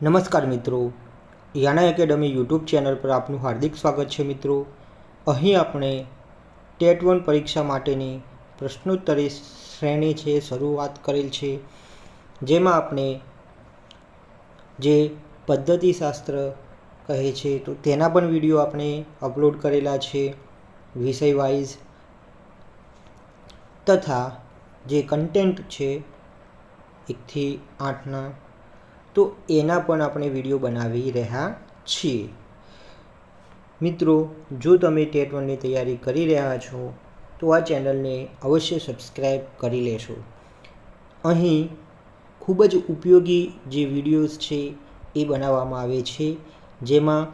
નમસ્કાર મિત્રો. યાના academy YouTube channel પર આપનું હાર્દિક સ્વાગત છે મિત્રો. અહીં આપણે ટેટ વન પરીક્ષા માટેની પ્રશ્નોત્તરી શ્રેણી છે, શરૂઆત કરેલ છે. જેમાં આપણે જે પદ્ધતિશાસ્ત્ર કહે છે, તો તેના પણ વીડિયો આપણે અપલોડ કરેલા છે વિષય વાઇઝ તથા જે કન્ટેન્ટ છે, એકથી આઠના તો એના પણ આપણે વીડિયો બનાવી રહ્યા છીએ. મિત્રો, જો તમે ટેટ વનની તૈયારી કરી રહ્યા છો, તો આ ચેનલને અવશ્ય સબસ્ક્રાઈબ કરી લેશો. અહીં ખૂબ જ ઉપયોગી જે વિડીયોઝ છે એ બનાવવામાં આવે છે, જેમાં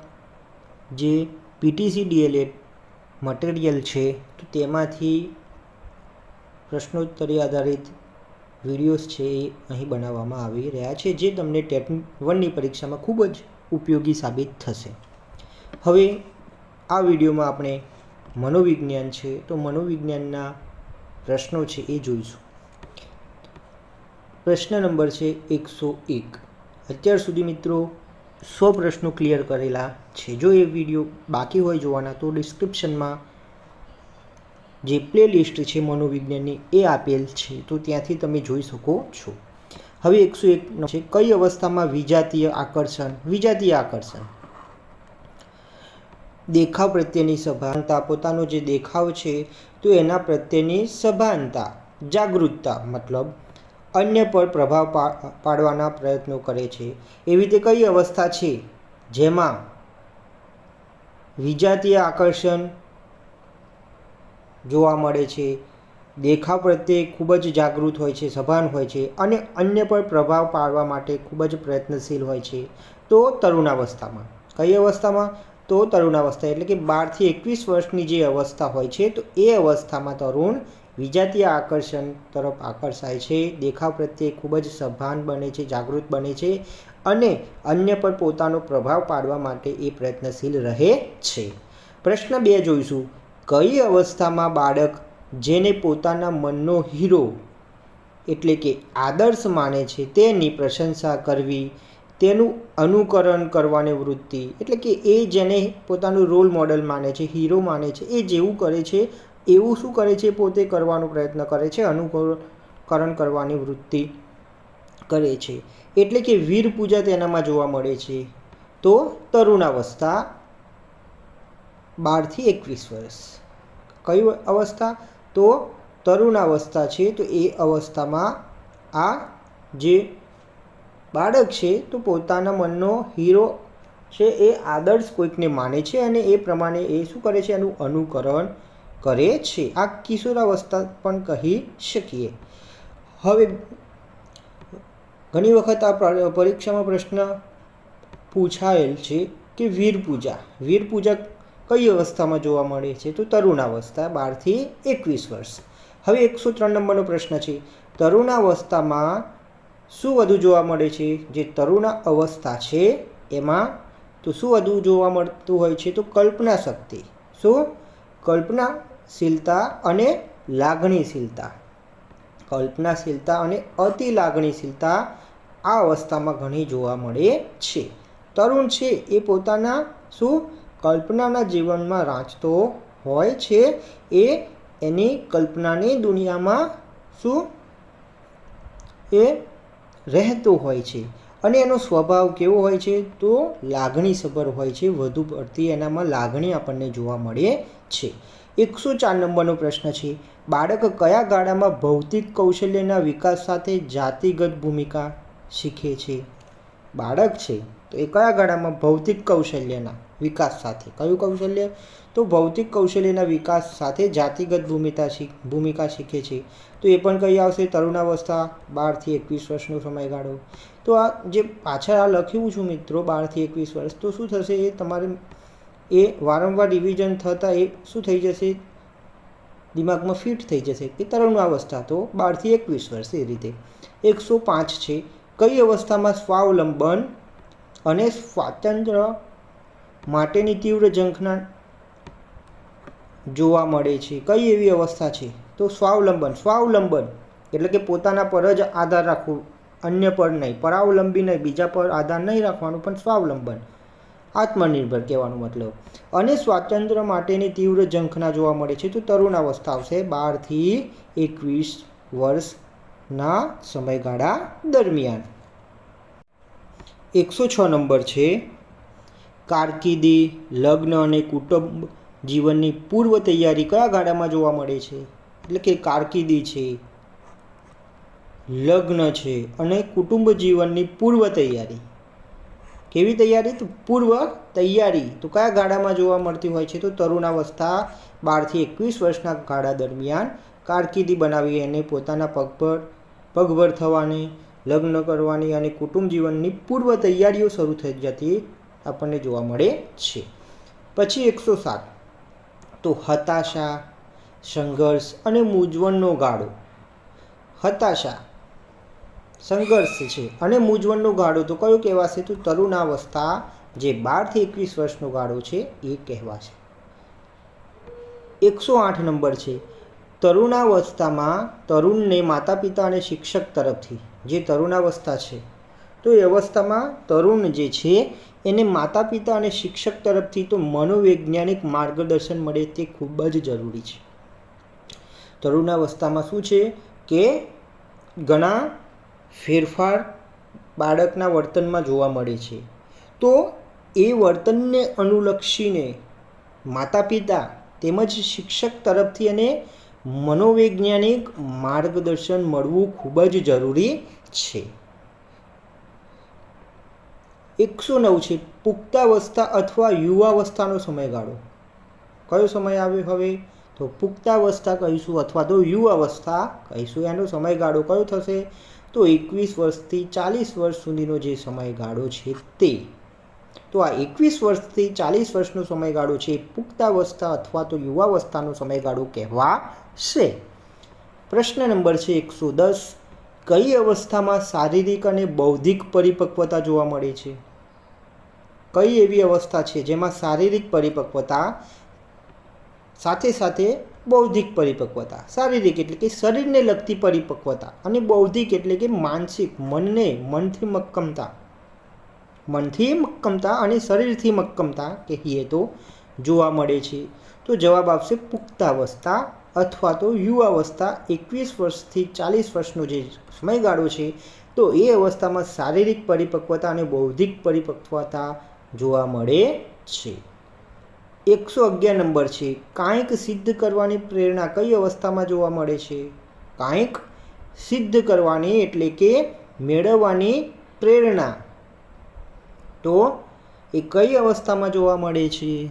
જે પીટીસી ડીએલએડ મટીરિયલ છે, તો તેમાંથી પ્રશ્નોત્તરી આધારિત વિડીયોઝ છે એ અહીં બનાવવામાં આવી રહ્યા છે, જે તમને ટેટ વનની પરીક્ષામાં ખૂબ જ ઉપયોગી સાબિત થશે. હવે આ વિડીયોમાં આપણે મનોવિજ્ઞાન છે, તો મનોવિજ્ઞાનના પ્રશ્નો છે એ જોઈશું. પ્રશ્ન નંબર છે એકસો એક. અત્યાર સુધી મિત્રો સો પ્રશ્નો ક્લિયર કરેલા છે. જો એ વીડિયો બાકી હોય જોવાના તો ડિસ્ક્રિપ્શનમાં જે પ્લે લિસ્ટ છે મનોવિજ્ઞાનની, એ આપેલ છે. તો ત્યાંથી તમે જોઈ શકો છો. હવે એકસો એક છે, કઈ અવસ્થામાં વિજાતીય આકર્ષણ? વિજાતીય આકર્ષણ. દેખાવ પ્રત્યેની સભાનતા, પોતાનો જે દેખાવ છે, તો એના પ્રત્યેની સભાનતા, જાગૃતતા, મતલબ અન્ય પર પ્રભાવ પાડવાના પ્રયત્નો કરે છે. એવી રીતે કઈ અવસ્થા છે જેમાં વિજાતીય આકર્ષણ જોવા મળે છે. દેખાવ પ્રત્યે ખૂબ જ જાગૃત હોય છે, સભાન હોય છે અને અન્ય પર પ્રભાવ પાડવા માટે ખૂબ જ પ્રયત્નશીલ હોય છે. તો તરુણાવસ્થામાં, કઈ અવસ્થામાં? તો તરુણાવસ્થા એટલે કે બારથી એકવીસ વર્ષની જે અવસ્થા હોય છે, તો એ અવસ્થામાં તરુણ વિજાતીય આકર્ષણ તરફ આકર્ષાય છે. દેખાવ પ્રત્યે ખૂબ જ સભાન બને છે, જાગૃત બને છે અને અન્ય પર પોતાનો પ્રભાવ પાડવા માટે એ પ્રયત્નશીલ રહે છે. પ્રશ્ન બે જોઈશું. કઈ અવસ્થામાં બાળક જેને પોતાના મનનો હીરો એટલે કે આદર્શ માને છે તેની પ્રશંસા કરવી, તેનું અનુકરણ કરવાની વૃત્તિ, એટલે કે એ જેને પોતાનું રોલ મોડલ માને છે હીરો માને છે, એ જેવું કરે છે, એવું શું કરે છે, પોતે કરવાનો પ્રયત્ન કરે છે, અનુકરણ કરવાની વૃત્તિ કરે છે. એટલે કે વીર પૂજા તેનામાં જોવા મળે છે. તો તરુણાવસ્થા બારથી એકવીસ વર્ષ. કઈ અવસ્થા? તો તરુણાવસ્થા છે, તો એ અવસ્થામાં આ જે બાળક છે, તો પોતાના મનનો હીરો છે, એ આદર્શ કોઈકને માને છે અને એ પ્રમાણે એ શું કરે છે? એનું અનુકરણ કરે છે. આ કિશોરાવસ્થા પણ કહી શકીએ. હવે ઘણી વખત આ પરીક્ષામાં પ્રશ્ન પૂછાયેલ છે કે વીર પૂજા વીર પૂજા કઈ અવસ્થામાં જોવા મળે છે? તો તરુણાવસ્થા, બારથી એકવીસ વર્ષ. હવે એકસો ત્રણ નંબરનો પ્રશ્ન છે. તરુણાવસ્થામાં શું વધુ જોવા મળે છે? જે તરુણા અવસ્થા છે એમાં, તો શું વધુ જોવા મળતું હોય છે? તો કલ્પના શક્તિ. શું? કલ્પનાશીલતા અને લાગણીશીલતા. કલ્પનાશીલતા અને અતિ લાગણીશીલતા આ અવસ્થામાં ઘણી જોવા મળે છે. તરુણ છે એ પોતાના શું? કલ્પનાના જીવનમાં રાંચતો હોય છે એ એની કલ્પનાની દુનિયામાં શું? એ રહેતો હોય છે. અને એનો સ્વભાવ કેવો હોય છે? તો લાગણીસભર હોય છે. વધુ પડતી એનામાં લાગણી આપણને જોવા મળે છે. એકસો ચાર નંબરનો પ્રશ્ન છે, બાળક કયા ગાળામાં ભૌતિક કૌશલ્યના વિકાસ સાથે જાતિગત ભૂમિકા શીખે છે? બાળક છે, તો એ કયા ગાળામાં ભૌતિક કૌશલ્યના? વિકાસ સાથે. કયું કૌશલ્ય? તો ભૌતિક કૌશલ્યના વિકાસ સાથે જાતિગત ભૂમિકા ભૂમિકા શીખે છે. તો એ પણ કઈ આવશે? તરુણાવસ્થા, બારથી એકવીસ વર્ષનો સમયગાળો. તો આ જે પાછળ આ લખ્યું છું મિત્રો, બારથી એકવીસ વર્ષ, તો શું થશે? એ તમારે એ વારંવાર રિવિઝન થતાં એ શું થઈ જશે? દિમાગમાં ફિટ થઈ જશે કે તરુણાવસ્થા, તો બારથી એકવીસ વર્ષ એ રીતે. એકસો પાંચ છે. કઈ અવસ્થામાં સ્વાવલંબન અને સ્વાતંત્ર્ય માટેની તીવ્ર ઝંખના જોવા મળે છે. કઈ એવી અવસ્થા છે? તો સ્વાવલંબન સ્વાવલંબન એટલે કે પોતાના પર જ આધાર રાખવું. અન્ય પર નહીં. પરાવલંબી નહીં. બીજા પર આધાર નહીં રાખવાનું, પણ સ્વાવલંબન. આત્મનિર્ભર કહેવાનો મતલબ. અને સ્વાતંત્ર્ય માટેની તીવ્ર ઝંખના જોવા મળે છે તો તરુણાવસ્થા આવશે બારથી એકવીસ વર્ષના સમયગાળા દરમિયાન. એકસો છ નંબર છે કારકિર્દી, લગ્ન અને કુટુંબ જીવનની પૂર્વ તૈયારી કયા ગાળામાં જોવા મળે છે? એટલે કે કારકિર્દી છે, લગ્ન છે અને કુટુંબ જીવનની પૂર્વ તૈયારી. કેવી તૈયારી? તો પૂર્વ તૈયારી. તો કયા ગાળામાં જોવા મળતી હોય છે? તો તરુણાવસ્થા બારથી એકવીસ વર્ષના ગાળા દરમિયાન કારકિર્દી બનાવી અને પોતાના પગભર પગભર થવાની, લગ્ન કરવાની અને કુટુંબ જીવનની પૂર્વ તૈયારીઓ શરૂ થઈ જતી આપણને જોવા મળે છે. પછી એકસો સાત. તો હતાશા, સંઘર્ષ અને મૂંઝવણનો ગાળો. હતાશા, સંઘર્ષ છે અને મૂંઝવણનો ગાળો તો કયો કહેવાશે? તો તરુણાવસ્થા જે બારથી એકવીસ વર્ષનો ગાળો છે એ કહેવાશે. એકસો આઠ નંબર છે. તરુણાવસ્થામાં તરુણને માતા પિતા અને શિક્ષક તરફથી, જે તરુણાવસ્થા છે તો એ અવસ્થામાં તરુણ જે છે, એને માતા પિતા અને શિક્ષક તરફથી તો મનોવૈજ્ઞાનિક માર્ગદર્શન મળે તે ખૂબ જ જરૂરી છે. તરુણાવસ્થામાં શું છે કે ઘણા ફેરફાર બાળકના વર્તનમાં જોવા મળે છે. તો એ વર્તનને અનુલક્ષીને માતા પિતા તેમજ શિક્ષક તરફથી અને મનોવૈજ્ઞાનિક માર્ગદર્શન મળવું ખૂબ જ જરૂરી છે. એકસો નવ છે. પુખ્તાવસ્થા અથવા યુવાવસ્થાનો સમયગાળો. કયો સમય આવ્યો હવે? તો પુખ્તાવસ્થા કહીશું અથવા તો યુવાવસ્થા કહીશું. એનો સમયગાળો કયો થશે? તો એકવીસ વર્ષથી ચાલીસ વર્ષ સુધીનો જે સમયગાળો છે તે. તો આ એકવીસ વર્ષથી ચાલીસ વર્ષનો સમયગાળો છે. પુખ્તાવસ્થા અથવા તો યુવાવસ્થાનો સમયગાળો કહેવાશે. પ્રશ્ન નંબર છે એકસો દસ. કઈ અવસ્થામાં શારીરિક અને બૌદ્ધિક પરિપક્વતા જોવા મળે છે? કઈ એવી અવસ્થા છે જેમાં શારીરિક પરિપક્વતા સાથે સાથે બૌદ્ધિક પરિપક્વતા? શારીરિક એટલે કે શરીરને લગતી પરિપક્વતા અને બૌદ્ધિક એટલે કે માનસિક, મનને, મનથી મક્કમતા. મનથી મક્કમતા અને શરીરથી મક્કમતા કહીએ તો જોવા મળે છે. તો જવાબ આવશે પુખ્તાવસ્થા અથવા તો યુવાવસ્થા એકવીસ વર્ષથી ચાલીસ વર્ષનો જે સમયગાળો છે, તો એ અવસ્થામાં શારીરિક પરિપક્વતા અને બૌદ્ધિક પરિપક્વતા જોવા મળે છે. એકસો અગિયાર નંબર છે. કાંઈક સિદ્ધ કરવાની પ્રેરણા કઈ અવસ્થામાં જોવા મળે છે? કાંઈક સિદ્ધ કરવાની એટલે કે મેળવવાની પ્રેરણા. તો એ કઈ અવસ્થામાં જોવા મળે છે?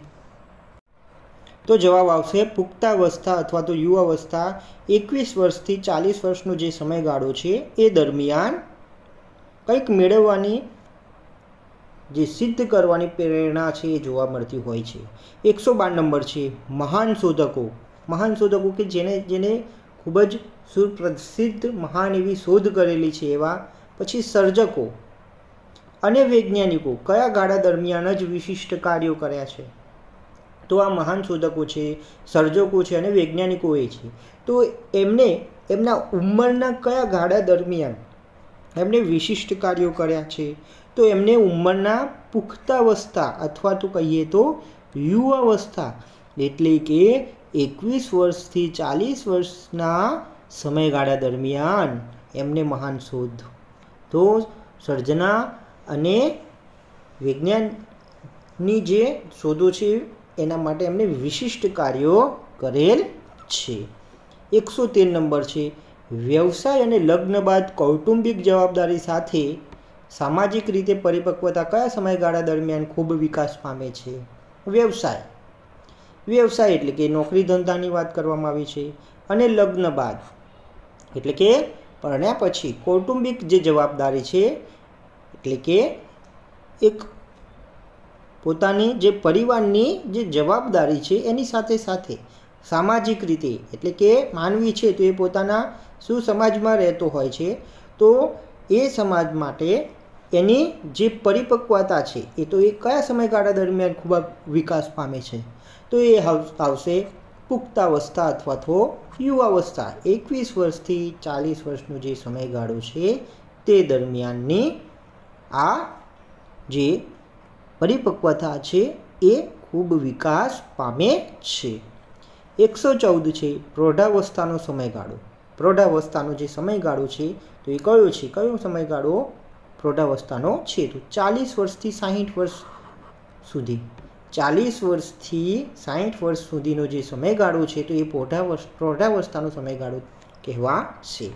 તો જવાબ આવશે પુખ્તાવસ્થા અથવા તો યુવાવસ્થા. એકવીસ વર્ષથી ચાલીસ વર્ષનો જે સમયગાળો છે એ દરમિયાન કંઈક મેળવવાની જે સિદ્ધ કરવાની પ્રેરણા છે એ જોવા મળતી હોય છે. એકસો બાર નંબર છે, મહાન શોધકો. મહાન શોધકો કે જેને જેને ખૂબ જ સુપ્રસિદ્ધ મહાન એવી શોધ કરેલી છે એવા પછી સર્જકો અને વૈજ્ઞાનિકો કયા ગાળા દરમિયાન જ વિશિષ્ટ કાર્યો કર્યા છે? તો આ મહાન શોધકો છે, સર્જકો છે અને વૈજ્ઞાનિકો એ છે. તો એમને, એમના ઉંમરના કયા ગાળા દરમિયાન એમને વિશિષ્ટ કાર્યો કર્યા છે? તો એમને ઉંમરના પુખ્તાવસ્થા અથવા તો કહીએ તો યુવાવસ્થા એટલે કે એકવીસ વર્ષથી ચાલીસ વર્ષના સમયગાળા દરમિયાન એમને મહાન શોધ. તો સર્જના અને વિજ્ઞાનની જે શોધો છે એના માટે એમને વિશિષ્ટ કાર્યો કરેલ છે. એકસો તેર નંબર છે, વ્યવસાય અને લગ્ન બાદ કૌટુંબિક જવાબદારી સાથે સામાજિક રીતે પરિપક્વતા કયા સમયગાળા દરમિયાન ખૂબ વિકાસ પામે છે? વ્યવસાય. વ્યવસાય એટલે કે નોકરી ધંધાની વાત કરવામાં આવી છે અને લગ્ન બાદ. એટલે કે પરણ્યા પછી કૌટુંબિક જે જવાબદારી છે, એટલે કે એક પોતાની જે પરિવારની જે જવાબદારી છે એની સાથે સાથે સામાજિક રીતે, એટલે કે માનવી છે તો એ પોતાના શું સમાજમાં રહેતો હોય છે, તો એ સમાજ માટે એની જે પરિપક્વતા છે, એ તો એ કયા સમયગાળા દરમિયાન ખૂબ વિકાસ પામે છે? તો એ આવશે પુખ્તાવસ્થા અથવા તો યુવાવસ્થા. એકવીસ વર્ષથી ચાલીસ વર્ષનો જે સમયગાળો છે, તે દરમિયાનની આ જે પરિપક્વતા છે, એ ખૂબ વિકાસ પામે છે. એકસો ચૌદ છે, પ્રૌઢાવસ્થાનો સમયગાળો. પ્રૌઢાવસ્થાનો જે સમયગાળો છે, તો એ કયો છે? કયો સમયગાળો? પ્રૌઢાવસ્થાનો છે. તો ચાલીસ વર્ષથી સાહીઠ વર્ષ સુધી. ચાલીસ વર્ષથી સાહીઠ વર્ષ સુધીનો જે સમયગાળો છે, તો એ પ્રૌઢાવસ પ્રૌઢાવસ્થાનો સમયગાળો કહેવાશે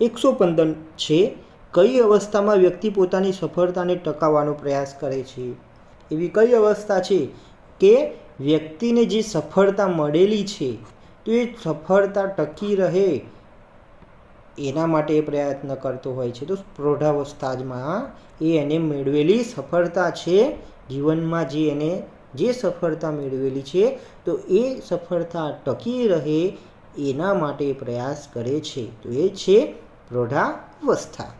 એકસો પંદર છે. કઈ અવસ્થામાં વ્યક્તિ પોતાની સફળતાને ટકાવવાનો પ્રયાસ કરે છે? એવી કઈ અવસ્થા છે કે વ્યક્તિને જે સફળતા મળેલી છે, તો એ સફળતા ટકી રહે એના માટે એ પ્રયત્ન કરતો હોય છે. તો પ્રૌઢાવસ્થામાં એ એને મેળવેલી સફળતા છે. જીવનમાં જે એને જે સફળતા મેળવેલી છે, તો એ સફળતા ટકી રહે એના માટે પ્રયાસ કરે છે. તો એ છે પ્રૌઢાવસ્થા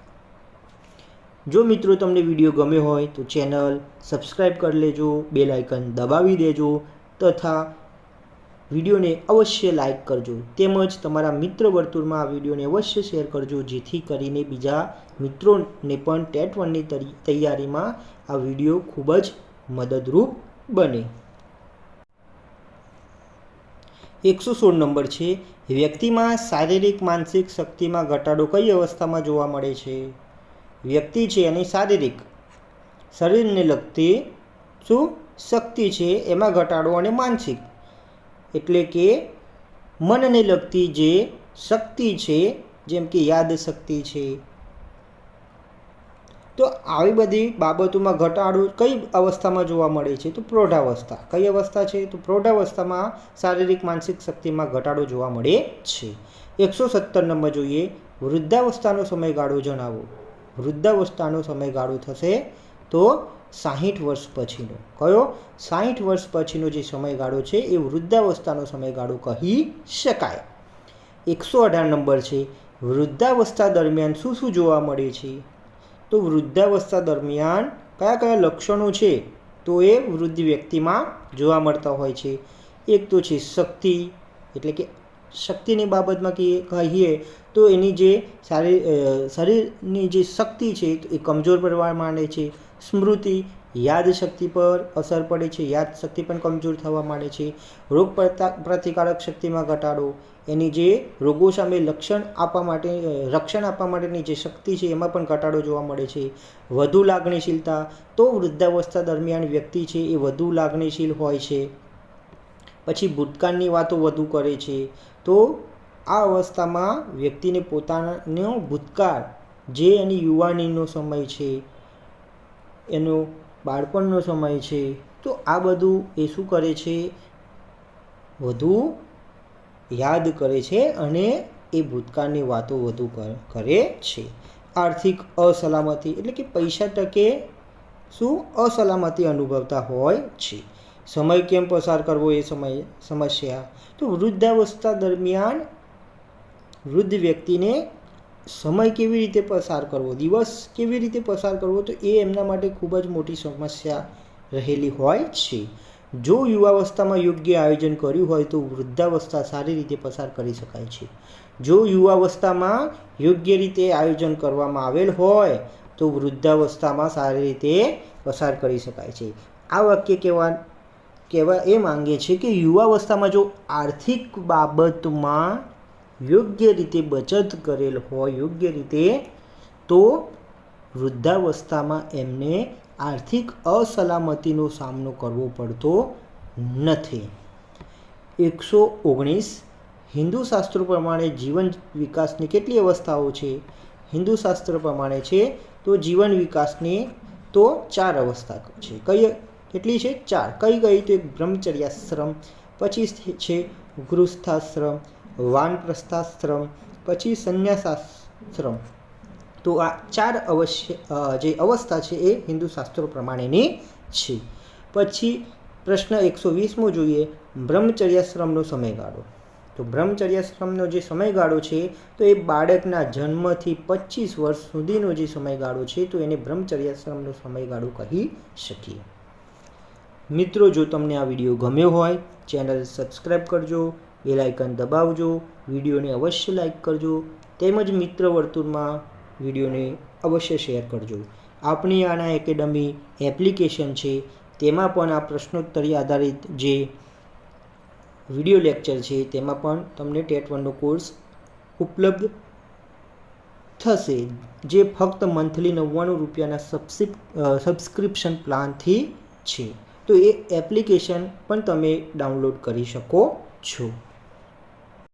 જો મિત્રો તમને વીડિયો ગમ્યો હોય તો ચેનલ સબસ્ક્રાઈબ કરી લેજો, બેલ આઇકન દબાવી દેજો તથા વિડીયોને અવશ્ય લાઇક કરજો તેમજ તમારા મિત્ર વર્તુળમાં આ વિડીયોને અવશ્ય શેર કરજો જેથી કરીને બીજા મિત્રોને પણ ટેટ વનની તૈયારીમાં આ વીડિયો ખૂબ જ મદદરૂપ બને. એકસો સોળ નંબર છે, વ્યક્તિમાં શારીરિક, માનસિક શક્તિમાં ઘટાડો કઈ અવસ્થામાં જોવા મળે છે? વ્યક્તિ છે એની શારીરિક. શરીરને લગતી શું શક્તિ છે? એમાં ઘટાડો અને માનસિક. એટલે કે મનને લગતી જે શક્તિ છે, જેમ કે યાદ શક્તિ છે. તો આવી બધી બાબતોમાં ઘટાડો કઈ અવસ્થામાં જોવા મળે છે? તો પ્રૌઢાવસ્થા. કઈ અવસ્થા છે? તો પ્રૌઢાવસ્થામાં શારીરિક, માનસિક શક્તિમાં ઘટાડો જોવા મળે છે. એકસો સત્તર નંબર જોઈએ. વૃદ્ધાવસ્થાનો સમયગાળો જણાવો. વૃદ્ધાવસ્થાનો સમયગાળો થશે તો સાહીઠ વર્ષ પછીનો. કયો? સાહીઠ વર્ષ પછીનો જે સમયગાળો છે, એ વૃદ્ધાવસ્થાનો સમયગાળો કહી શકાય. એકસો અઢાર નંબર છે, વૃદ્ધાવસ્થા દરમિયાન શું શું જોવા મળે છે? તો વૃદ્ધાવસ્થા દરમિયાન કયા કયા લક્ષણો છે? તો એ વૃદ્ધ વ્યક્તિમાં જોવા મળતા હોય છે. એક તો છે શક્તિ, એટલે કે શક્તિની બાબતમાં કહીએ કહીએ તો એની જે સારી શરીરની જે શક્તિ છે, એ કમજોર પડવા માંડે છે. સ્મૃતિ યાદશક્તિ પર અસર પડે છે. યાદશક્તિ પણ કમજોર થવા માંડે છે. રોગ પ્રતિકારક શક્તિમાં ઘટાડો. એની જે રોગો સામે લક્ષણ આપવા માટે રક્ષણ આપવા માટેની જે શક્તિ છે, એમાં પણ ઘટાડો જોવા મળે છે. વધુ લાગણીશીલતા તો વૃદ્ધાવસ્થા દરમિયાન વ્યક્તિ છે, એ વધુ લાગણીશીલ હોય છે. પછી ભૂતકાળની વાતો વધુ કરે છે. તો આ અવસ્થામાં વ્યક્તિને પોતાનો ભૂતકાળ, જે એની યુવાનીનો સમય છે, એનો બાળપણનો સમય છે, તો આ બધું એ શું કરે છે? વધુ યાદ કરે છે અને એ ભૂતકાળની વાતો વધુ કરે છે. આર્થિક અસલામતી એટલે કે પૈસા ટકે શું અસલામતી અનુભવતા હોય છે. સમય કેમ પસાર કરવો એ સમય, સમસ્યા. તો વૃદ્ધાવસ્થા દરમિયાન વૃદ્ધ વ્યક્તિને સમય કેવી રીતે પસાર કરવો, દિવસ કેવી રીતે પસાર કરવો, તો એ એમના માટે ખૂબ જ મોટી સમસ્યા રહેલી હોય છે. જો યુવાવસ્થામાં યોગ્ય આયોજન કર્યું હોય તો વૃદ્ધાવસ્થા સારી રીતે પસાર કરી શકાય છે. જો યુવાવસ્થામાં યોગ્ય રીતે આયોજન કરવામાં આવેલ હોય તો વૃદ્ધાવસ્થામાં સારી રીતે પસાર કરી શકાય છે. આ વાક્ય કહેવા કહેવા એ માંગે છે કે યુવાવસ્થામાં જો આર્થિક બાબતમાં યોગ્ય રીતે બચત કરેલ હોય, યોગ્ય રીતે, તો વૃદ્ધાવસ્થામાં એમને આર્થિક અસલામતીનો સામનો કરવો પડતો નથી. એકસો ઓગણીસ, હિન્દુ શાસ્ત્રો પ્રમાણે જીવન વિકાસની કેટલી અવસ્થાઓ છે? હિન્દુ શાસ્ત્ર પ્રમાણે છે તો જીવન વિકાસની તો ચાર અવસ્થા છે. કઈ કેટલી છે? ચાર. કઈ કઈ તો એક બ્રહ્મચર્યાશ્રમ, પછી છે ગૃહસ્થાશ્રમ, વાનપ્રસ્થાશ્રમ, પછી સંન્યાસાશ્રમ. તો આ ચાર અવશ્ય જે અવસ્થા છે એ હિન્દુ શાસ્ત્રો પ્રમાણેની છે. પછી પ્રશ્ન એકસો વીસમો જોઈએ. બ્રહ્મચર્યાશ્રમનો સમયગાળો. તો બ્રહ્મચર્યાશ્રમનો જે સમયગાળો છે, તો એ બાળકના જન્મથી પચીસ વર્ષ સુધીનો જે સમયગાળો છે, તો એને બ્રહ્મચર્યાશ્રમનો સમયગાળો કહી શકીએ. મિત્રો, જો તમને આ વીડિયો ગમ્યો હોય, ચેનલ સબસ્ક્રાઈબ કરજો બેલાઇકન દબાવજો, વિડીયોને અવશ્ય લાઇક કરજો, તેમજ મિત્ર વર્તુળમાં વિડીયોને અવશ્ય શેર કરજો. આપણી આના એકેડમી એપ્લિકેશન છે, તેમાં પણ આ પ્રશ્નોત્તરી આધારિત જે વીડિયો લેક્ચર છે, તેમાં પણ તમને ટેટ વનનો કોર્સ ઉપલબ્ધ થશે, જે ફક્ત મંથલી નવ્વાણું રૂપિયાના સબસ્ક્રિપ સબસ્ક્રિપ્શન પ્લાનથી છે. તો એ એપ્લિકેશન પણ તમે ડાઉનલોડ કરી શકો છો.